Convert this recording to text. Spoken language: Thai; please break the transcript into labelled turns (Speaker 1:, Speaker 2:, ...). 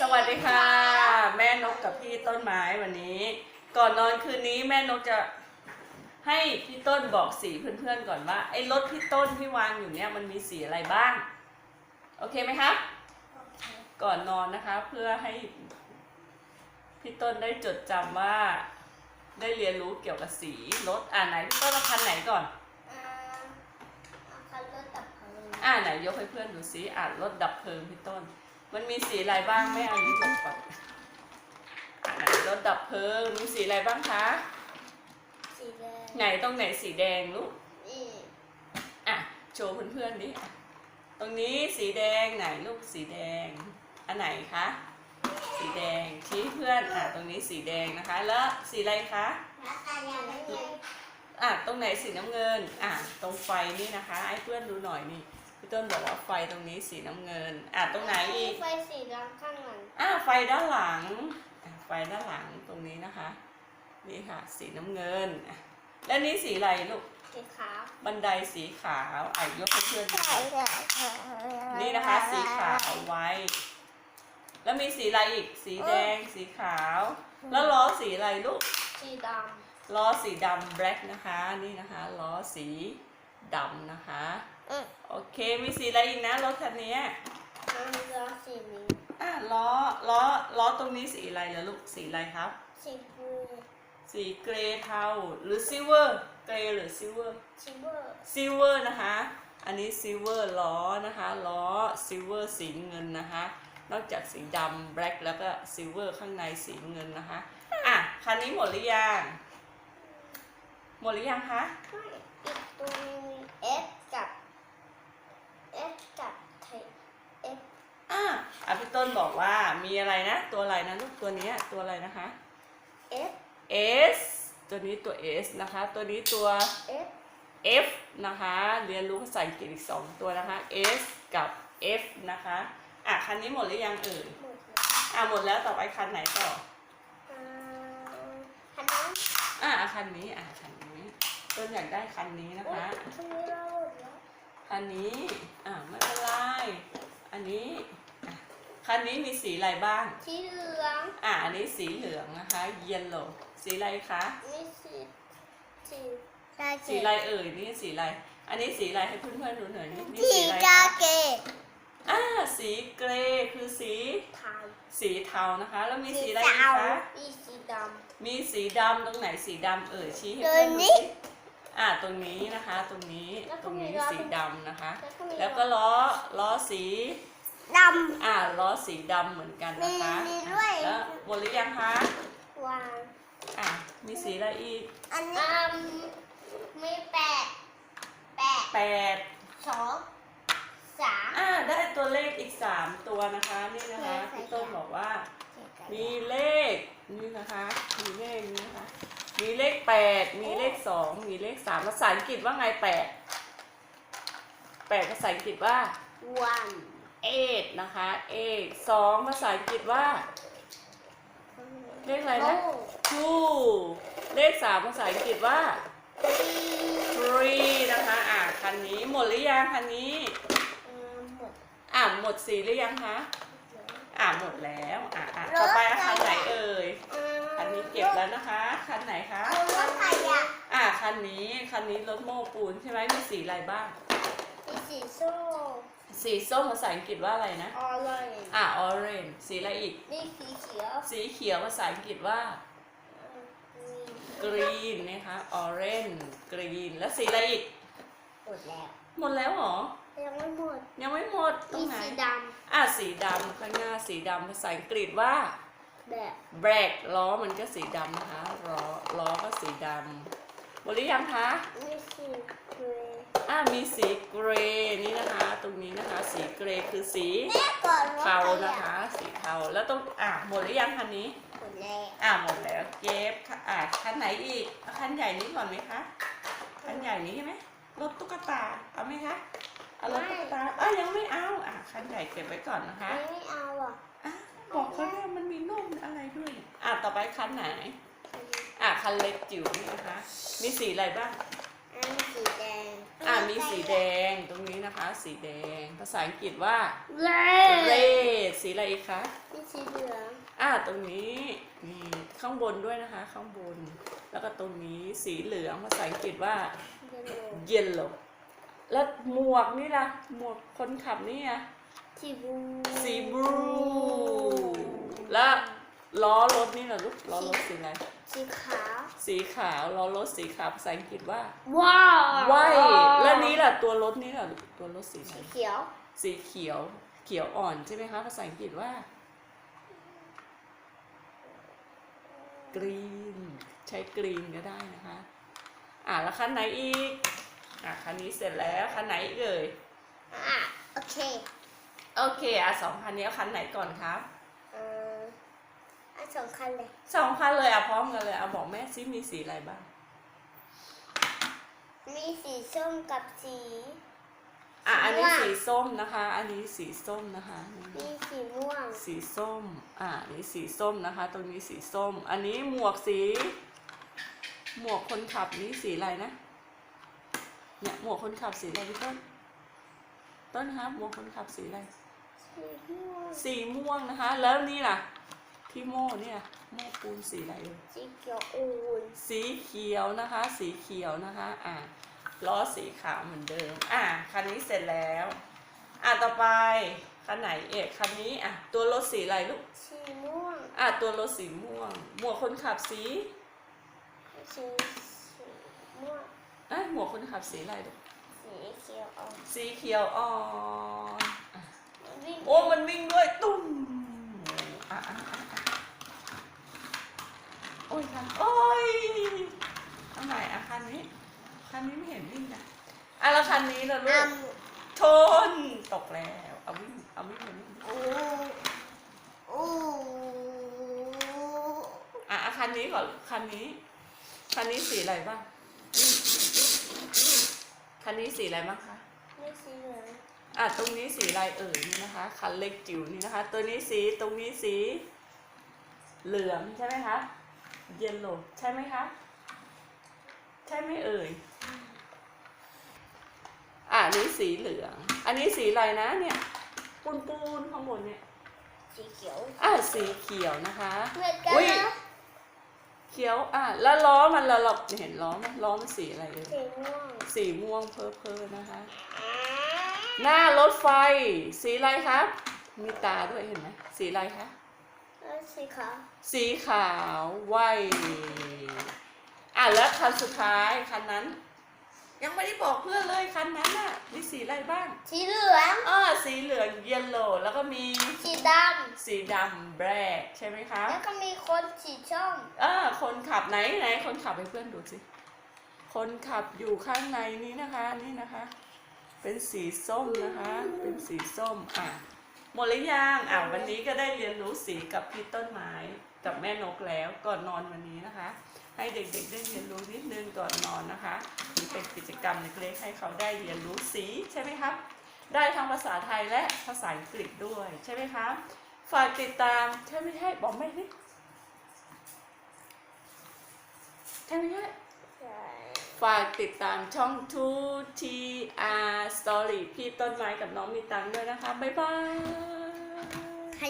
Speaker 1: สวัสดีค่ะ แม่นกกับพี่ต้นไม้วันนี้ ก่อนนอนคืนนี้แม่นกจะให้พี่ต้นบอกสีเพื่อนๆก่อนว่าไอ้รถพี่ต้นที่วางอยู่เนี่ยมันมีสีอะไรบ้าง โอเคไหมครับก่อนนอนนะคะ เพื่อให้พี่ต้นได้จดจำว่า ได้เรียนรู้เกี่ยวกับสีรถอ่าไหนพี่ต้นเอาคันไหนก่อน
Speaker 2: อ่าเอาคันรถดับเพลิง
Speaker 1: อ่าไหนยกให้เพื่อนดูซิอ่านรถดับเพลิงพี่ต้น มันมีสีอะไรบ้างไม่เอานี้หลบก่อนอ่าไหนรถดับเพลิงมีสีอะไรบ้างคะ
Speaker 2: สีแดง
Speaker 1: ไหนตรงไหนสีแดงลูก
Speaker 2: นี่
Speaker 1: อะ โชว์เพื่อนๆดิอะตรงนี้สีแดงไหนลูกสีแดง อันไหนคะ สีแดงชี้เพื่อน อะ ตรงนี้สีแดงนะคะ แล้วสีอะไรคะ
Speaker 2: ราคาอย่างไรเนี่ย
Speaker 1: อะ ตรงไหนสีน้ำเงิน อะ ตรงไฟนี่นะคะ ให้เพื่อนดูหน่อยนี่ พี่ต้นบอกว่าไฟตรงนี้สีน้ำเงิน อะตรงไหนอีก
Speaker 2: ไฟสีดำข้างหลัง
Speaker 1: อะไฟด้านหลังอะไฟด้านหลังตรงนี้นะคะ นี่ค่ะ สีน้ำเงินอะแล้วนี่สีอะไรลูก
Speaker 2: สีขาว
Speaker 1: บันไดสีขาวอะยกให้เพื่อนดูนี่นะคะ สีขาวไว้ แล้วมีสีอะไรอีก สีแดง สีขาว แล้วล้อสีอะไรลูก
Speaker 2: สีด
Speaker 1: ล้อสีดำ black นะคะ นี่นะคะ ล้อสี ดำนะคะำโอเค มีสีอะไรอีกนะรถคันนี้
Speaker 2: น้ำล้อสีนี้
Speaker 1: อะล้อล้อล้อตรงนี้สีอะไรเหรอลูกสีอะไรครับ
Speaker 2: สีบลู
Speaker 1: สีเกรย์เทาหรือซิลเวอร์เกรย์หรือซิลเวอร์
Speaker 2: ซิลเวอร์
Speaker 1: ซิลเวอร์นะคะ อันนี้ซิลเวอร์ล้อนะคะล้อซิลเวอร์สีเงินนะคะ นอกจากสีดำแบล็กแล้วก็ซิลเวอร์ข้างในสีเงินนะคะอะคันนี้หมดหรือยังหมดหรือยังคะ
Speaker 2: ไม่อีกตัวหนึงมี F กับ F กับไทย F
Speaker 1: อะอะ พี่ต้นบอกว่ามีอะไรนะ ตัวอะไรนะลูกตัวเนี้ยตัวอะไรนะคะ
Speaker 2: F
Speaker 1: S ตัวนี้ตัว S นะคะ ตัวนี้ตัว
Speaker 2: F
Speaker 1: F นะคะ เรียนรู้ภาษาอังกฤษอีกสองตัวนะคะ S กับ F นะคะ อะคันนี้หมดหรือยังเอ่ย
Speaker 2: หมดเลย
Speaker 1: อะหมดแล้วต่อไปคันไหนต่อ
Speaker 2: อ่าคันนั้น
Speaker 1: อะอะคันนี้อะคันนี้ต้นอยากได้คันนี้นะ
Speaker 2: อุ๊ย
Speaker 1: คะ
Speaker 2: คันนี้เราหมดแล้ว
Speaker 1: คันนี้อะไม่เป็นไรอันนี้อะ คันนี้มีสีอะไรบ้าง
Speaker 2: สีเหลือง
Speaker 1: อะอันนี้สีเหลืองนะคะ yellow สีอะไรคะ
Speaker 2: นี่สีสี
Speaker 1: สีอะไรเอ่ย นี่สีอะไร อันนี้สีอะไรให้เพื่อนๆดูหน่อยนี่นี่
Speaker 2: สี
Speaker 1: สีอะไร
Speaker 2: กา
Speaker 1: คะ
Speaker 2: เกต
Speaker 1: อ่า สีเกรย์คือสี
Speaker 2: ทาง
Speaker 1: สีเทานะคะ แล้วมีสีอะไรอีกคะ
Speaker 2: มีสีด
Speaker 1: มีสีดำตรงไหนสีดำเอ่ยชี้ให้
Speaker 2: ตร
Speaker 1: เพื่องนดู
Speaker 2: นี้
Speaker 1: สิอ่า ตรงนี้นะคะ ตรงนี้
Speaker 2: แล้วก็
Speaker 1: ตรงนี้
Speaker 2: มีล้อ
Speaker 1: สีดำนะคะำแล้วก็ล้อล้อสี
Speaker 2: ด
Speaker 1: อ่าล้อสีดำเหมือนกันนะคะ
Speaker 2: มีมีด้วย
Speaker 1: แล้วหมดหรือยังคะำ
Speaker 2: วาง
Speaker 1: อะ มีสีอะไรอีก
Speaker 2: อันนี้ มีแปดแปด
Speaker 1: แปด
Speaker 2: สองสาม
Speaker 1: อ่าได้ตัวเลขอีกสามตัวนะคะ นี่นะคะ
Speaker 2: เลขอะไร
Speaker 1: พี่ต้น
Speaker 2: คะ
Speaker 1: บอกว่า มีเลขนี่นะคะ มีเลขนี้นะคะ มีเลขแปดมีเลขสองมีเลขสามภาษาอังกฤษว่าไงแปดแปดภาษาอังกฤษว่า
Speaker 2: วัน
Speaker 1: eight นะคะ eight สองภาษาอังกฤษว่า เลขอะไรนะ two เลขสามภาษาอังกฤษว่า three นะคะ อะคันนี้หมดหรือยังคันนี้
Speaker 2: หมด
Speaker 1: อะหมดสีหรือยังคะอะหมดแล้ว อะอะต่อไปอะคันไหนเอ่ย คันนี้เก็บแล้วนะคะ คันไหนคะ
Speaker 2: เอารถขยะ
Speaker 1: อะคันนี้ คันนี้รถโม้ปูนใช่ไหมมีสีอะไรบ้าง
Speaker 2: มี สีส้ม
Speaker 1: สีส้มภาษาอังกฤษว่าอะไรนะ
Speaker 2: ออเรน
Speaker 1: อะ orange สีอะไรอีก
Speaker 2: นี่สีเขียว
Speaker 1: สีเขียวภาษาอังกฤษว่า green นะคะ orange green แล้วสีอะไรอีก
Speaker 2: หมดแล้ว
Speaker 1: หมดแล้วเหรอ
Speaker 2: ยังไม่หมด
Speaker 1: ยังไม่หมดตร
Speaker 2: มี
Speaker 1: งไหน
Speaker 2: สีด
Speaker 1: อะ สีดำข้างหน้าสีดำภาษาอังกฤษว่าำ
Speaker 2: แบบ
Speaker 1: black ล้อมันก็สีดำนะคะล้อล้อก็สีดำหมดหรือยังคะ
Speaker 2: มีสีเกรย์
Speaker 1: อะ มีสีเกรย์นี่นะคะ ตรงนี้นะคะ สีเกรย์คือสี
Speaker 2: แม่ก่อนรถ
Speaker 1: เทา
Speaker 2: ข
Speaker 1: นะ
Speaker 2: ยะ
Speaker 1: คะ สีเทาแล้วต้องอะหมดหรือยังคันนี้
Speaker 2: หมดแล้ว
Speaker 1: อะหมดแล้วเก็บค่ะอะคันไหนอีกเอาคันใหญ่นี้ก่อนไหมคะคันใหญ่นี้ใช่ไหมรถตุ๊กตาเอาไหมคะเอารถตุ๊กตาอะยังไม่เอาอะคันใหญ่เก็บไว้ก่อนนะคะ
Speaker 2: ไม่เอาอะ
Speaker 1: อะบอกเขาเนี่ยมันมีนุ่มอะไรด้วยอะต่อไปคันไหนอะคันเล็กจิ๋วนี่นะคะ มีสีอะไรบ้าง
Speaker 2: อันนสีแดง
Speaker 1: ออ่ามีสีแดงตรงนี้นะคะ สีแดง ภาษาอังกฤษว่า
Speaker 2: เร
Speaker 1: red สีอะไรอีกคะ
Speaker 2: มีสีเหลือง
Speaker 1: อ่าตรงนี้มีข้างบนด้วยนะคะ ข้างบน แล้วก็ตรงนี้สีเหลืองภาษาอังกฤษว่า
Speaker 2: เยลโล่
Speaker 1: yellow แล้วหมวกนี่ล่ะ หมวกคนขับนี่อะ
Speaker 2: สีบลู
Speaker 1: สีบลูแล้วล้อรถนี่ล่ะลูกล้อรถสีอะไร
Speaker 2: สีขาว
Speaker 1: สีขาวล้อรถสีขาวภาษาอังกฤษว่า
Speaker 2: ว้าว
Speaker 1: white แล้วนี้ล่ะตัวรถนี่ล่ะลูกตัวรถสีอะไร
Speaker 2: สีเขียว
Speaker 1: สีเขียวเขียวอ่อนใช่ไหมคะภาษาอังกฤษว่า green ใช้ green ก็ได้นะคะ อะแล้วคันไหนอีก อะคันนี้เสร็จแล้วคันไหนอีกเอ่ย
Speaker 2: อะโอเค
Speaker 1: โอเค อะสองคันนี้เอาคันไหนก่อนครับ
Speaker 2: เอ่อ อันสองคันเลย
Speaker 1: สองคันเลยอะพร้อมกันเลยอะบอกแม่ซิมีสีอะไรบ้าง
Speaker 2: มีสีส้มกับสี
Speaker 1: อะอันนี้
Speaker 2: ม่วง
Speaker 1: สีส้มนะคะ อันนี้สีส้มนะคะ
Speaker 2: มีสีม่วง
Speaker 1: สีส้ม อะอันนี้สีส้มนะคะ ตรงนี้สีส้ม อันนี้หมวกสี หมวกคนขับนี่สีอะไรนะ เนี่ยหมวกคนขับสีอะไรพี่ต้น ต้นครับหมวกคนขับสีอะไร
Speaker 2: สีม่วง
Speaker 1: สีม่วงนะคะ แล้วนี่ล่ะ ที่โม่เนี่ยโม่ปูนสีอะไรเอ่ย
Speaker 2: สีเขียวอุ่น
Speaker 1: สีเขียวนะคะ สีเขียวนะคะอะล้อสีขาวเหมือนเดิม อะคันนี้เสร็จแล้วอะต่อไปคันไหนเอกคันนี้อะตัวรถสีอะไรลูก
Speaker 2: สีม่วง
Speaker 1: อะตัวรถสีม่วง หมวกคนขับสี
Speaker 2: สีสีม่วง
Speaker 1: อะหมวกคนขับสีอะไรลูก
Speaker 2: สีเขียวอ่อน
Speaker 1: สีเขียวอ่อนอะ
Speaker 2: วิ่ง
Speaker 1: โอ้มันวิ่งด้วยตุ้มอะอะอะอะ โอ้ยคันโอ้ยคันไหนอะคันนี้ คันนี้ไม่เห็นวิ่งนะอะแล้วคันนี้ล่ะลู
Speaker 2: อะ
Speaker 1: กชนตกแล้ว เอาวิ่งเอาวิ่งเอาวิ่ง
Speaker 2: อู้อู้
Speaker 1: อะอะคันนี้ก่อนคันนี้ คันนี้สีอะไรบ้าง คันนี้สีอะไรบ้างคะ
Speaker 2: ไม่สีเหลือง
Speaker 1: อะตรงนี้สีอะไรเอ่ยนี่นะคะ คันเล็กจิ๋วนี่นะคะ ตัวนี้สีตรงนี้สี เหลืองใช่ไหมคะ เยลโล่ใช่ไหมคะ ใช่ไหมเอ่ยอะอันนี้สีเหลือง อันนี้สีอะไรนะเนี่ย ปูนปูนๆข้างบนเนี่ย
Speaker 2: สีเขียว
Speaker 1: อะสีเขียวนะคะ
Speaker 2: เหมือนกัน
Speaker 1: อุ๊ย
Speaker 2: นะ
Speaker 1: เขียวอะแล้วล้อมันละเราเห็นล้อมันล้อมันสีอะไรเลย
Speaker 2: สีม่วง
Speaker 1: สีม่วงเพอเพอๆนะคะ
Speaker 2: อ่า
Speaker 1: หน้ารถไฟ สีอะไรครับ มีตาด้วยเห็นไหมสีอะไรคะ
Speaker 2: แล้ว สีขาว
Speaker 1: สีขาวไว้อะแล้วคันสุดท้ายคันนั้น ยังไม่ได้บอกเพื่อนเลยคันนั้นน่ะมีสีอะไรบ้าง
Speaker 2: สีเหลือง
Speaker 1: อ่าสีเหลืองเยลโล่แล้วก็มี
Speaker 2: สีด
Speaker 1: สีดำแบล็กใช่ไหมคะำ
Speaker 2: แล้วก็มีคนสีส้ม
Speaker 1: อ่าคนขับไหนไหนคนขับให้เพื่อนดูสิ คนขับอยู่ข้างในนี้นะคะ นี่นะคะ เป็นสีส้มนะคะ เป็นสีส้มอะ หมดหรือยังอะวันนี้ก็ได้เรียนรู้สีกับพี่ต้นไม้กับแม่นกแล้วก่อนนอนวันนี้นะคะ ให้เด็กๆได้เรียนรู้นิดนึงก่อนนอนนะคะนี่เป็นกิจกรรมเล็กๆให้เขาได้เรียนรู้สีใช่ไหมครับ ได้ทั้งภาษาไทยและภาษาอังกฤษด้วยใช่ไหมคะฝากติดตามใช่ไม่ใช่บอกแม่ดิใช่ไม่ใช่
Speaker 2: ใช่
Speaker 1: ฝากติดตามช่อง 2 TR Story พี่ต้นไม้กับน้องมีตังค์ด้วยนะคะ บ๊ายบาย
Speaker 2: ใคร